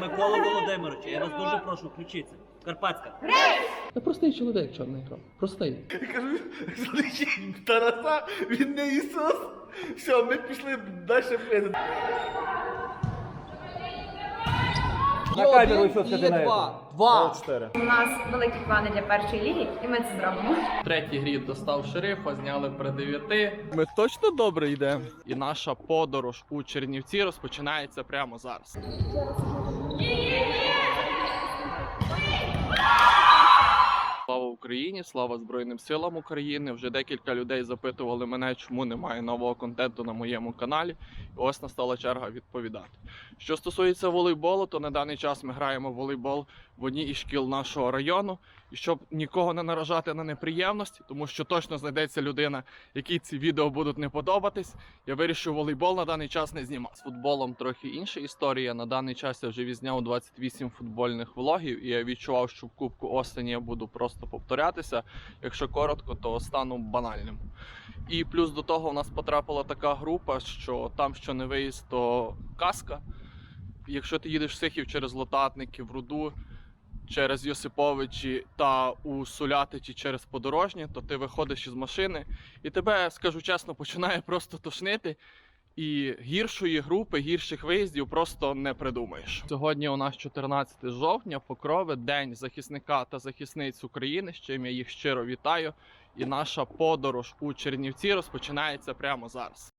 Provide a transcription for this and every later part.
Та Микола Володимирович, я вас дуже прошу, включіться. Карпатська. Я простий чоловік, чорний грав. Простий. Я кажу, Тараса, він не Ісус. Все, ми пішли далі пити. На камеру що сказати на Два. Два. У нас великі плани для першої ліги, і ми це зробимо. Третій грі достав шерифа, зняли при 9. Ми точно добре йдемо. І наша подорож у Чернівці розпочинається прямо зараз. Слава Україні, слава Збройним силам України. Вже декілька людей запитували мене, чому немає нового контенту на моєму каналі. І ось настала черга відповідати. Що стосується волейболу, то на даний час ми граємо в волейбол в одній із шкіл нашого району. І щоб нікого не наражати на неприємності, тому що точно знайдеться людина, якій ці відео будуть не подобатись. Я вирішив волейбол на даний час не знімати. З футболом трохи інша історія. На даний час я вже відзняв 28 футбольних влогів, і я відчував, що в Кубку осені я буду просто повторятися. Якщо коротко, то стану банальним. І плюс до того в нас потрапила така група, що там, що не виїзд, то казка. Якщо ти їдеш в Сихів через Лотатники, в Руду, через Йосиповичі та у Солятичі через подорожні, то ти виходиш із машини і тебе, скажу чесно, починає просто тошнити. І гіршої групи, гірших виїздів просто не придумаєш. Сьогодні у нас 14 жовтня, покрови, день захисника та захисниць України, з чим я їх щиро вітаю. І наша подорож у Чернівці розпочинається прямо зараз.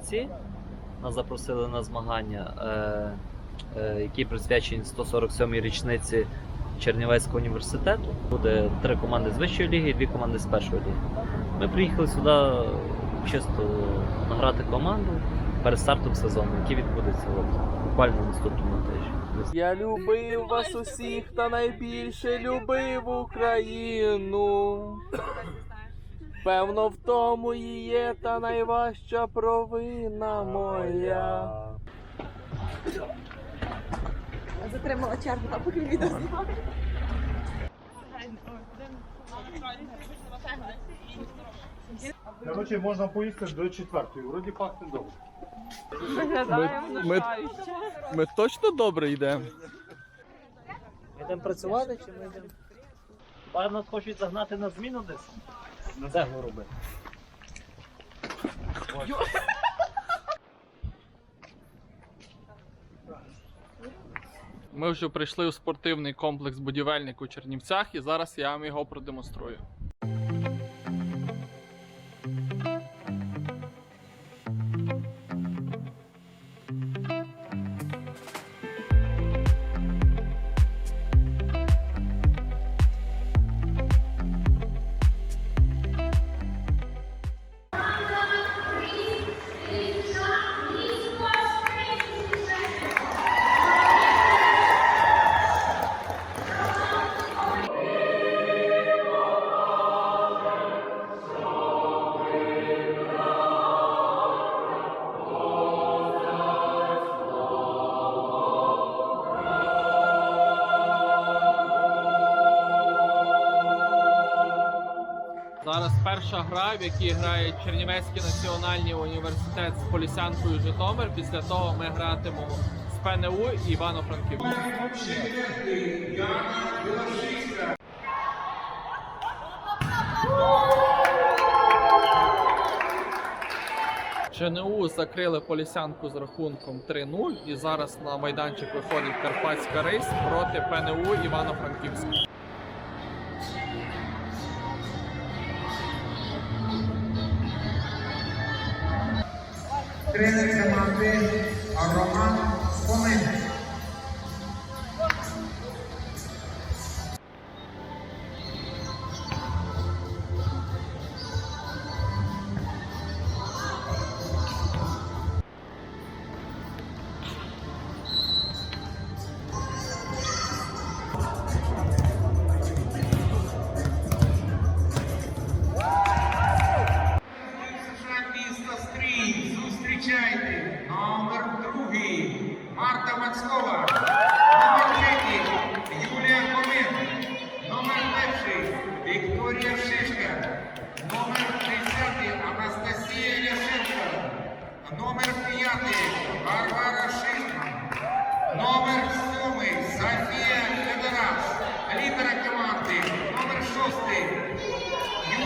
Чернівці, нас запросили на змагання, е, е, які присвячені 147-й річниці Чернівецького університету. Буде три команди з вищої ліги і дві команди з першої ліги. Ми приїхали сюди чисто награти команду перед стартом сезону, який відбудеться от, буквально на наступному тижні. Я любив вас усіх та найбільше любив Україну. Певно, в тому і є та найважча провина моя. Затримала чергу, а поки відео знімала. Короче, можна поїсти до четвертої. Вроді пахне добре. Ми, ми, ми точно добре йдемо. Ми йдемо працювати чи ми йдемо? Певно, нас хочуть загнати на зміну десь. На цеглу роби. Ми вже прийшли у спортивний комплекс будівельник у Чернівцях і зараз я вам його продемонструю. Зараз перша гра, в якій грає Чернівецький національний університет з Полісянкою Житомир. Після того ми гратимемо з ПНУ і Івано-Франківськ. ЧНУ закрили Полісянку з рахунком 3-0 і зараз на майданчик виходить Карпатська рейс проти ПНУ Івано-Франківська. Cree en el que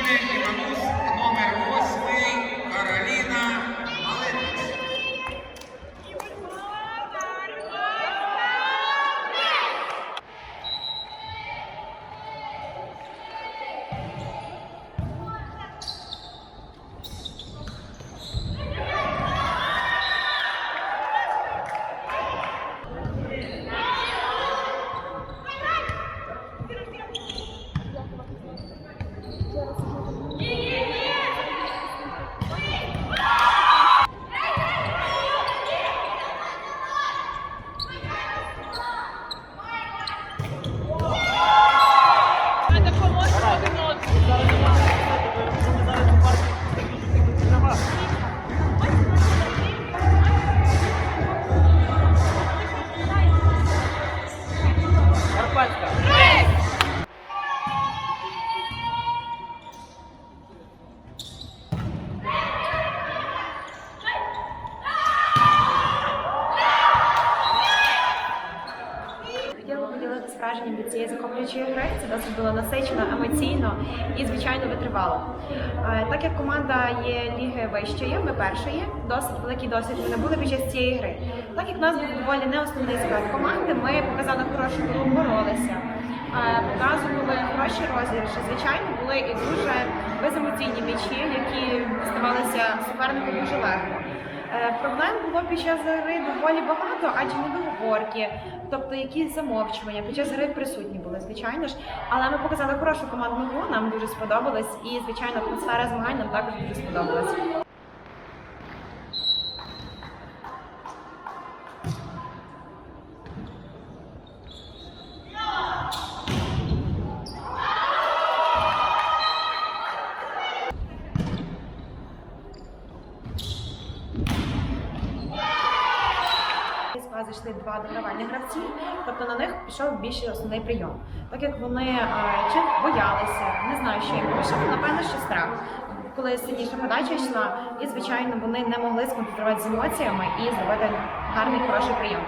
Thank you. Як команда є ліги вищої, ми першої, досить великий досвід ми набули під час цієї гри. Так як в нас був доволі не основний склад команди, ми показали хорошу гру, боролися. е, Показували хороші розіграші. Звичайно, були і дуже беземоційні м'ячі, які ставалися супернику дуже легко. Е, Проблем було під час гри доволі багато, адже недоговорки, тобто якісь замовчування під час гри присутні були, звичайно ж. Але ми показали хорошу командну гру, нам дуже сподобалось, і звичайно атмосфера змагань нам також дуже сподобалась. З бази йшли два догравальних гравці, тобто на них пішов більше основний прийом. Так як вони е, чи боялися, не знаю, що їм пішов, напевно, що страх. Коли сильніша подача йшла, і звичайно вони не могли сконцентруватися з емоціями і зробити гарний хороший прийом.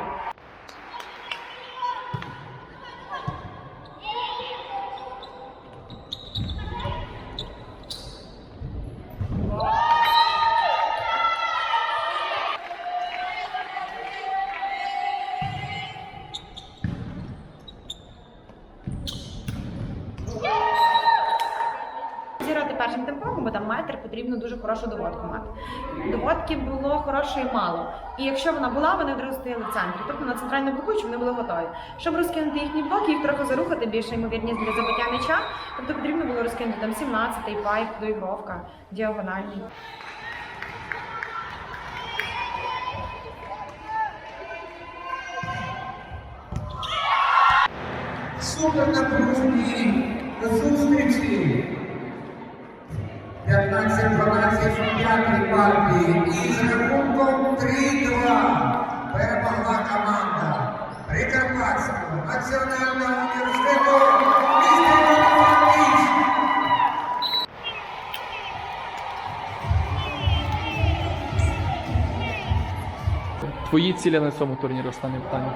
Дуже хорошу доводку мати. Доводки було хорошої мало. І якщо вона була, вони одразу стояли в центрі. Тобто на центральному блоку, щоб вони були готові. Щоб розкинути їхні блоки, їх трохи зарухати, більша ймовірність для забиття м'яча. Тобто потрібно було розкинути там 17-й пайп, доігровка, діагональний. Супер 15-12 в п'ятій партії. І з рахунком 3-2 перемогла команда Прикарпатського національного університету міста Івано-Франківськ. Твої цілі на цьому турнірі останнє питання.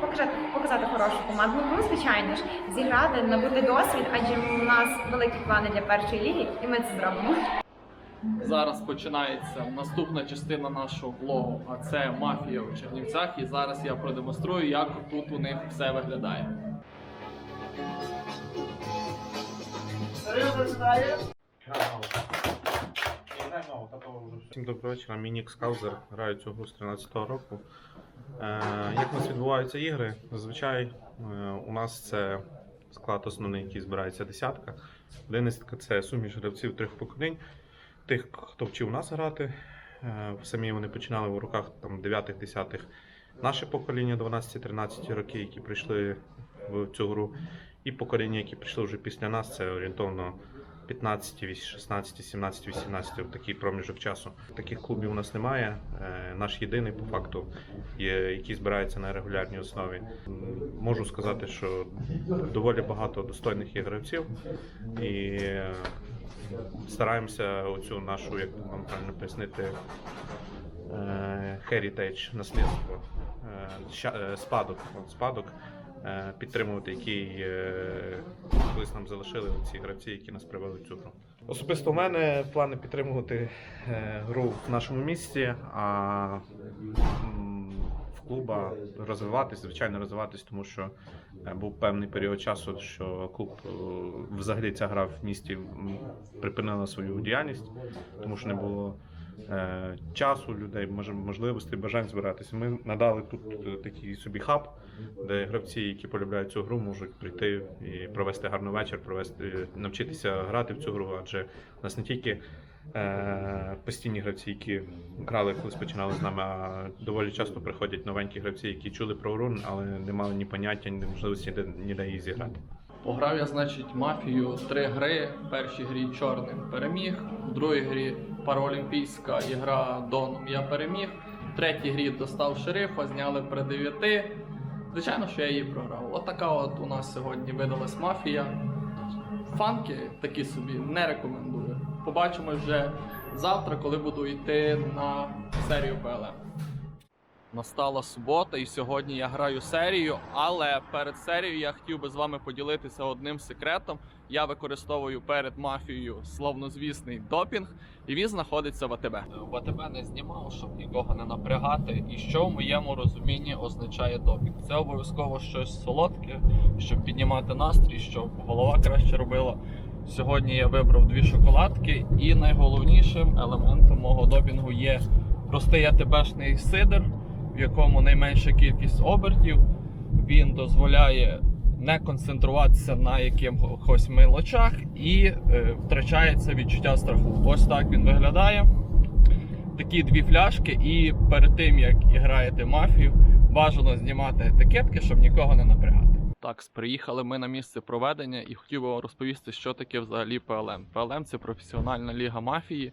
Показати, показати хорошу командну гру, звичайно ж, зіграти, набути досвід, адже у нас великі плани для першої ліги, і ми це зробимо. Зараз починається наступна частина нашого влогу, а це мафія у Чернівцях. І зараз я продемонструю, як тут у них все виглядає. Всім доброго вечора. Мій нік Скаузер. Граю цю гру з 13-го року. Е, як у нас відбуваються ігри? Зазвичай е, у нас це склад основний, який збирається десятка. Одинадцятка це суміш гравців трьох поколінь. Тих, хто вчив нас грати. Е, самі вони починали в руках там 9-10 наше покоління 12-13 роки, які прийшли в цю гру. І покоління, які прийшли вже після нас, це орієнтовно 15, 16, 17, 18 от такий проміжок часу. Таких клубів у нас немає. Е, Наш єдиний по факту який збирається на регулярній основі. Можу сказати, що доволі багато достойних є гравців і е, стараємося оцю нашу, як вам правильно пояснити, е, heritage, наслідство, спадок, спадок підтримувати, який е, колись нам залишили ці гравці, які нас привели в цю гру. Особисто в мене плани підтримувати е, гру в нашому місті, а в клуба розвиватись, звичайно, розвиватись, тому що е, був певний період часу, що клуб е, взагалі ця гра в місті припинила свою діяльність, тому що не було е, часу людей, можливостей, бажань збиратися. Ми надали тут е, такий собі хаб, де гравці, які полюбляють цю гру, можуть прийти і провести гарний вечір, провести, навчитися грати в цю гру. Адже у нас не тільки е, постійні гравці, які грали колись починали з нами, а доволі часто приходять новенькі гравці, які чули про гру, але не мали ні поняття, ні можливості ніде, ніде її зіграти. Пограв я, значить, мафію три гри. В першій грі чорним переміг, в другій грі параолімпійська ігра Доном я переміг. В третій грі достав шерифа, зняли при дев'яти. Звичайно, що я її програв. От от у нас сьогодні видалась мафія. Фанки такі собі не рекомендую. Побачимо вже завтра, коли буду йти на серію ПЛМ. Настала субота, і сьогодні я граю серію. Але перед серією я хотів би з вами поділитися одним секретом. Я використовую перед мафією славнозвісний допінг, і він знаходиться в АТБ. В АТБ не знімав, щоб нікого не напрягати. І що в моєму розумінні означає допінг? Це обов'язково щось солодке, щоб піднімати настрій, щоб голова краще робила. Сьогодні я вибрав дві шоколадки, і найголовнішим елементом мого допінгу є простий АТБшний сидр, в якому найменша кількість обертів. Він дозволяє не концентруватися на якихось мелочах і е, втрачається відчуття страху. Ось так він виглядає. Такі дві фляшки, і перед тим як граєте мафію, бажано знімати етикетки, щоб нікого не напрягати. Так, приїхали ми на місце проведення і хотів би вам розповісти, що таке взагалі ПЛМ. ПЛМ це професіональна ліга мафії.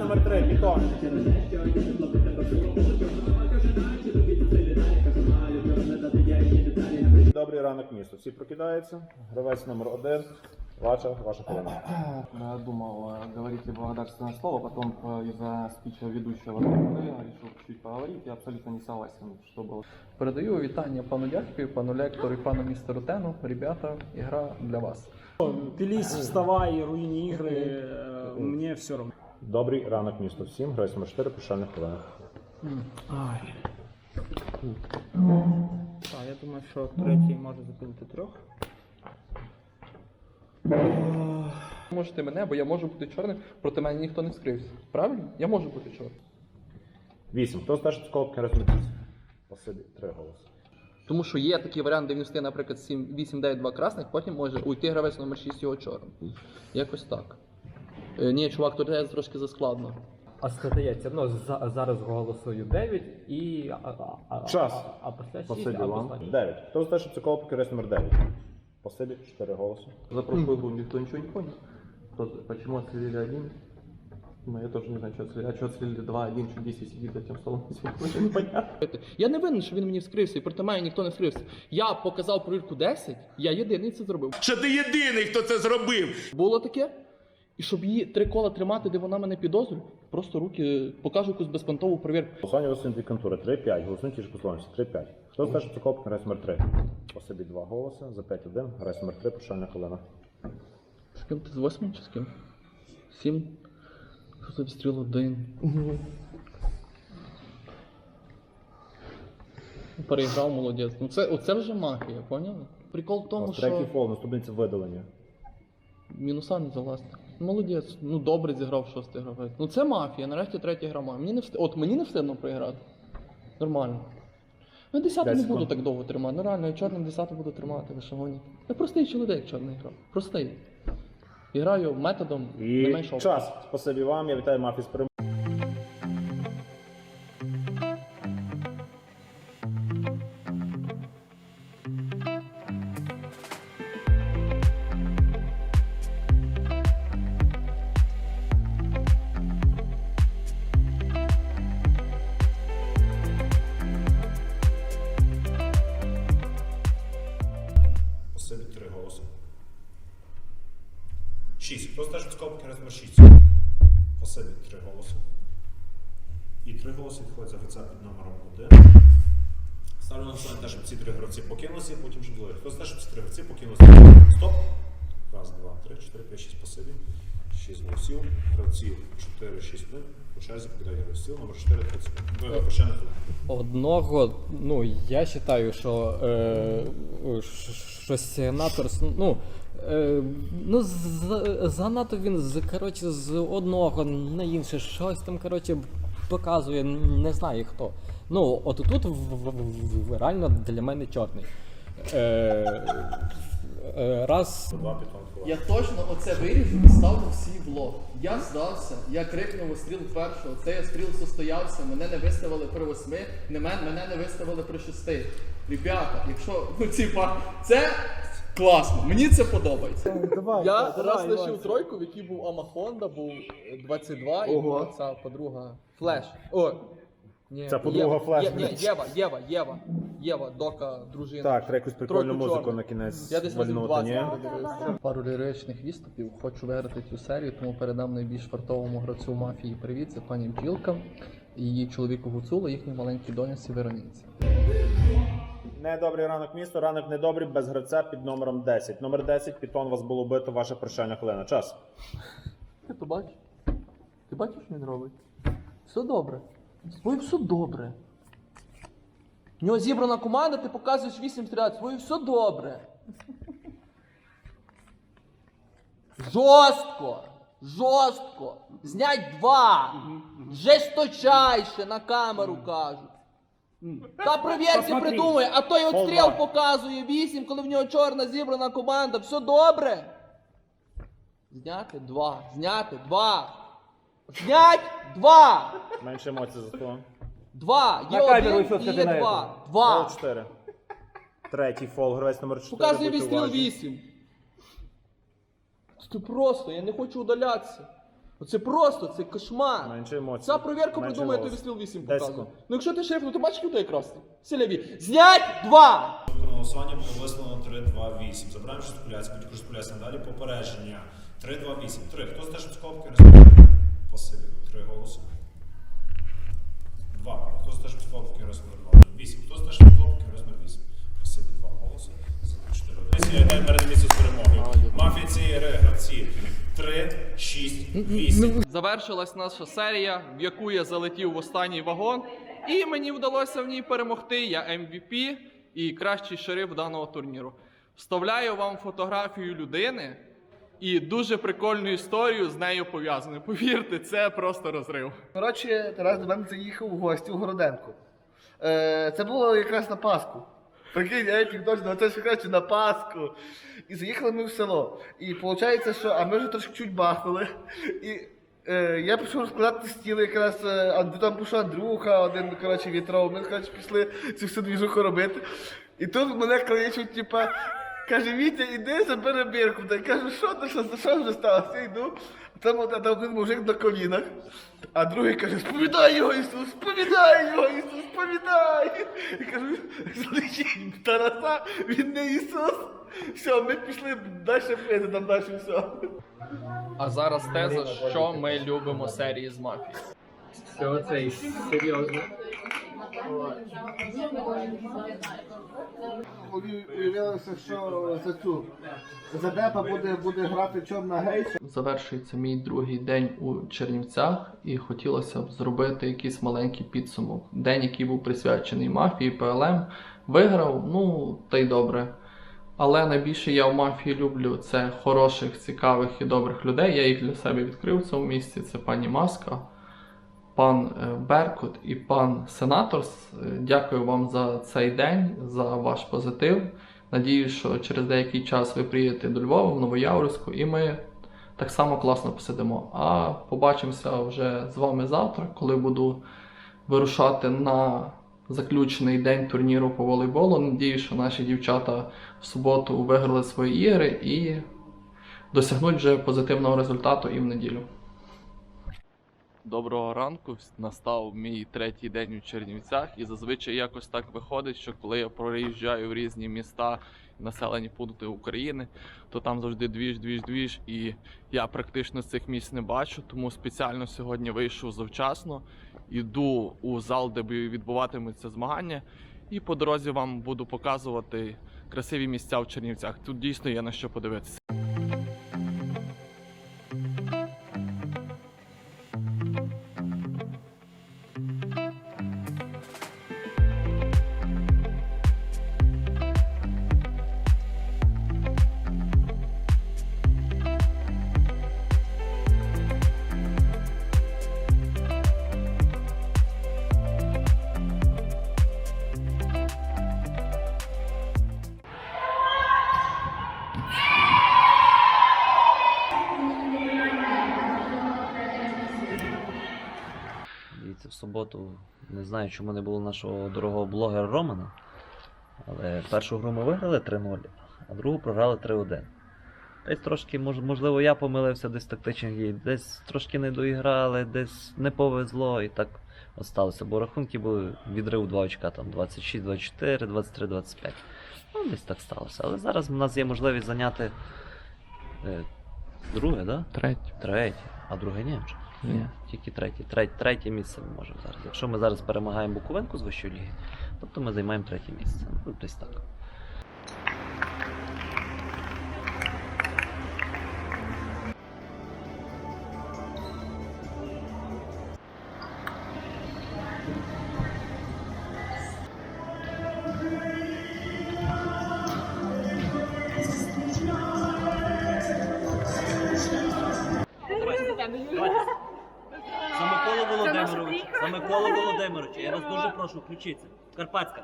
номер 3, Пітон. Добрий ранок місто. Всі прокидаються. Гравець номер 1. Ваша, ваша хвилина. Я думал э, говорить ли благодарственное слово, потом э, из-за спича ведущего решил чуть поговорить. Я абсолютно не согласен, что было. Передаю вітання пану Дядькові, пану Лектору і пану містеру Тену. Ребята, ігра для вас. Пились, вставай, руини игры, э, мне все равно. Добрий ранок місто. Всім. Гравець номер 4, прощальна хвилина. Так, я думаю, що третій може закинути трьох. Можете мене, бо я можу бути чорним, проти мене ніхто не вскрився. Правильно? Я можу бути чорним. 8. Хто старший психолог гравець номер 8? Спасибі. 3 голоси. Тому що є такий варіант, де він встає, наприклад, 7, 8, 9, 2 красних, потім може уйти гравець номер 6 його чорним. Якось так. Е, ні, чувак, тут я трошки заскладно. А стається, ну за, зараз голосую 9 і. А, а, а, Час. А, а після 6 Спасибі або вам. останній. 9. Хто старший психолог гравець номер 9? Спасибі. 4 голоси. За прошлую игру никто ничего не понял. Кто- почему отследили один? Ну, я тоже не знаю, что отследили. А что отследили два, один, что 10 сидит за тем столом? Непонятно. Я не винен, що він мені вскрився, і проти мене ніхто не вскрився. Я показав провірку 10, я єдиний це зробив. Що ти єдиний, хто це зробив? Було таке. І щоб її три кола тримати, де вона мене підозрює, просто руки покажу якусь безпонтову перевірку. Голосування дві контури. 3-5. Голосують ті ж пословності. 3-5. Хто старший психолог гравець номер 3? Спасибі. 2 голоси. За 5-1. Гравець номер 3, прощальна хвилина. З ким ти з восьмим чи з ким? Сім. Що тобі стріл один. Переіграв молодець. Ну це, оце вже мафія, поняли? Прикол в тому, вас третій фол, наступний це видалення. мінуса не залазить. Молодець. Ну добре зіграв шостий гравець. Ну це мафія, нарешті третя гра має. Мені не вст... От мені не встидно проіграти. Нормально. Ну, десятий не буду так довго тримати. Ну реально, я чорним десятий буду тримати, ви що гоніте. Я простий чоловік чорний грав. Простий. І граю методом не І меншого. час. Спасибі вам. Я вітаю мафію з перемогою. 6? Спасибі, три голоси. І три голоси відходять за гравця під номером 1. Ставлю на те, щоб ці три гравці покинулися, і потім щоб. Хто знає, щоб ці три гравці покинулися? Стоп. Раз, два, три, чотири, п'ять, шість. Спасибі. Шість голосів. Гравців 4, 6, 1. По черзі покидає гравців. Номер 4, 30. Ви. Одного, ну я вважаю, що е, ш- що сенатор, ну, е, ну занадто він з, коротше, з одного на інше щось там, коротше, показує, не знаю хто. Ну, от тут в, в- в- реально для мене чорний. Е, е, раз Два підтонку. Я точно оце виріжу і ставлю в свій влог. Я здався, я крикнув у стріл першого. Цей стріл состоявся, мене не виставили при восьми, не мен- мене не виставили при шести. Ребята, якщо ну типа, це класно, мені це подобається. я раз лишив тройку, в якій був Амахонда, був 22 і була ця подруга Флеш. О, ні, Ця подруга Єва, Флеш, Є, ні. Єва, Єва, Єва, Єва, дока, дружина. Так, треба якусь прикольну Тройку музику чорну. на кінець Я десь разів вальнути, 20 ні? Пару ліричних відступів. Хочу виграти цю серію, тому передам найбільш фартовому гравцю мафії привіт. Це пані Бджілка і її чоловіку Гуцулу, їхній маленькій доньці Вероніці. Недобрий ранок місто, ранок недобрий без гравця під номером 10. Номер 10, підтон вас було бито, ваше прощання хвилина. Час. Ти то бачиш? Ти бачиш, що він робить? Все добре. Тобою все добре. В нього зібрана команда, ти показуєш 8 стрілять, з все добре. Жорстко! Жорстко! Знять два! Жесточайше на камеру кажуть. Та провірки придумай, а той от стріл показує 8, коли в нього чорна зібрана команда. Все добре? Зняти два. Зняти два. Знять два. Менше емоцій за столом. Два. Є один і є два. Фол Два. 4. Третій фол, гравець номер 4. Показує відстріл уважні. 8. Це просто, я не хочу удалятися. Оце просто, це кошмар. Менше емоцій. Ця провірка Менше придумає, то відстріл 8 Десятку. показує. Ну якщо ти шериф, ну ти бачиш людей якраз. Сіляві. Знять два. На голосування було висловлено 3-2-8. Забираємо шестикуляцію, потім шестикуляція. Далі попередження. 3-2-8. 3. Хто за те, щоб скобки розповідати? Спасибі. 3 голоси. 2. Хто за те, щоб скобки розповідати? 8. Хто за те, щоб скобки розповідати? 8. Спасибі. 2 голоси. За 4. Одесі перед місце з перемогою. Мафія цієї гри, гравці. 3, 6, 8. Завершилась наша серія, в яку я залетів в останній вагон, і мені вдалося в ній перемогти. Я MVP і кращий шериф даного турніру. Вставляю вам фотографію людини і дуже прикольну історію з нею пов'язану. Повірте, це просто розрив. Коротше, Тарас до мене заїхав у гості у Городенку. Е, це було якраз на Пасху. Прикинь, як точно, це ж кажучи, на Пасху. І заїхали ми в село. І виходить, що а ми вже трошки чуть бахнули. І е, я пішов розкладати стіл якраз, е, Анд- там пішов Андрюха, один, коротше, вітров. Ми, коротше, пішли цю всю двіжуху робити. І тут мене кличуть, типа, каже, Вітя, іди забери бірку. Та я кажу, що ти, що, що вже сталося? Я йду. Там, от- там один мужик на колінах, а другий каже, сповідай його Ісус, сповідай його Ісус, сповідай. Я кажу, залишіть Тараса, він не Ісус. Все, ми пішли далі пити, там далі все. А зараз теза, що ми любимо серії з мафії. Уявилося, що за цю за депа буде, буде грати чорна гейша. Завершується мій другий день у Чернівцях, і хотілося б зробити якийсь маленький підсумок. День, який був присвячений мафії, ПЛМ, виграв, ну та й добре. Але найбільше я в мафії люблю це хороших, цікавих і добрих людей. Я їх для себе відкрив в цьому місці. Це пані Маска, пан е, Беркут і пан Сенаторс. Е, Дякую вам за цей день, за ваш позитив. Надіюсь, що через деякий час ви приїдете до Львова, в Новояворівську, і ми так само класно посидимо. А побачимося вже з вами завтра, коли буду вирушати на заключений день турніру по волейболу. Надіюсь, що наші дівчата в суботу виграли свої ігри і досягнуть вже позитивного результату і в неділю. Доброго ранку. Настав мій третій день у Чернівцях, і зазвичай якось так виходить, що коли я проїжджаю в різні міста населені пункти України, то там завжди двіж, двіж, двіж, і я практично цих місць не бачу. Тому спеціально сьогодні вийшов завчасно, іду у зал, де відбуватимуться змагання, і по дорозі вам буду показувати красиві місця в Чернівцях. Тут дійсно є на що подивитися. Знаю, чому не було нашого дорогого блогера Романа. Але першу гру ми виграли 3-0, а другу програли 3-1. Десь трошки, мож- можливо, я помилився десь в тактичних дій, десь трошки не доіграли, десь не повезло і так от сталося. Бо рахунки були відрив 2 очка, там 26-24, 23-25. Ну, десь так сталося. Але зараз в нас є можливість зайняти е, друге, да? Третє. Третє. А друге ні вже. Ні. Тільки третє. Третє, третє місце ми можемо зараз. Якщо ми зараз перемагаємо Буковинку з вищої ліги, тобто ми займаємо третє місце. Ну, десь так. Карпатська.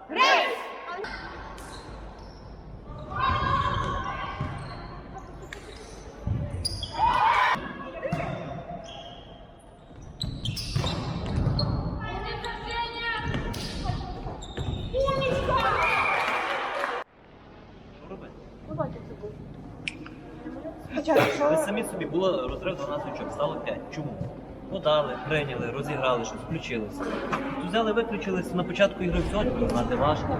Робити? Ви самі собі було розрив 12 очок, стало 5. Чому? Подали, прийняли, розіграли щось, включилися. Взяли, виключилися на початку ігри все, знати важко.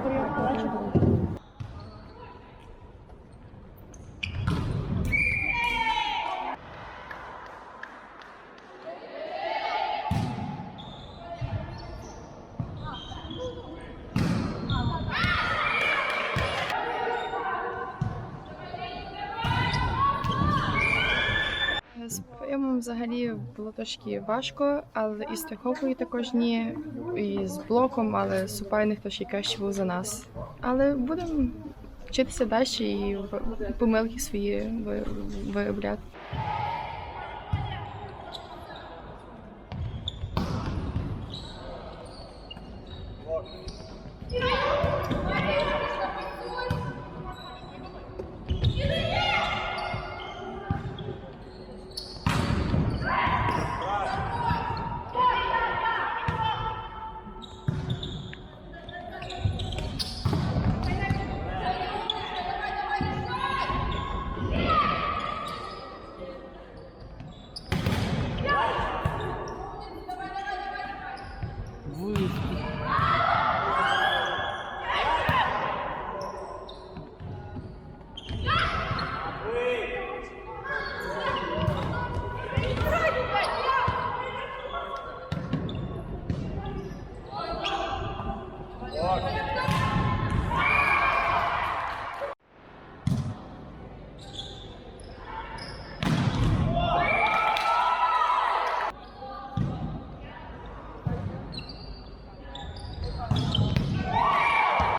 З поємом взагалі було трошки важко, але і з страховкою також ні, і з блоком, але суперник трошки краще був за нас. Але будемо вчитися далі і помилки свої виробляти.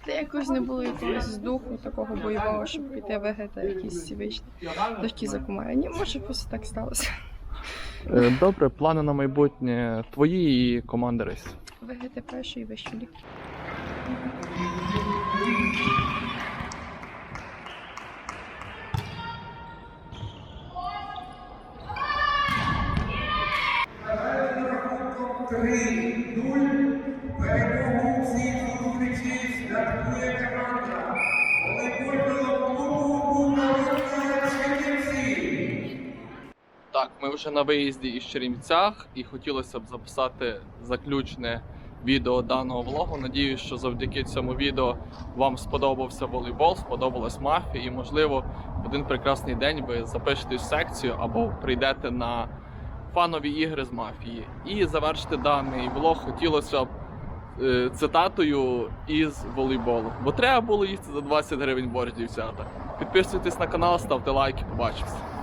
Та якось не було якогось духу такого бойового, щоб піти виграти якісь вийшли. Трошки закумарені. Може, просто так сталося. Е, Добре, плани на майбутнє твої і команди рейс. Виграти першу і вищу лігу. Три, ми вже на виїзді із Чернівцях і хотілося б записати заключне відео даного влогу. Надіюсь, що завдяки цьому відео вам сподобався волейбол, сподобалась мафія, і можливо в один прекрасний день ви запишетесь секцію або прийдете на фанові ігри з мафії. І завершити даний влог хотілося б е, цитатою із волейболу. Бо треба було їсти за 20 гривень борщ дівчата. Підписуйтесь на канал, ставте лайки, побачимось.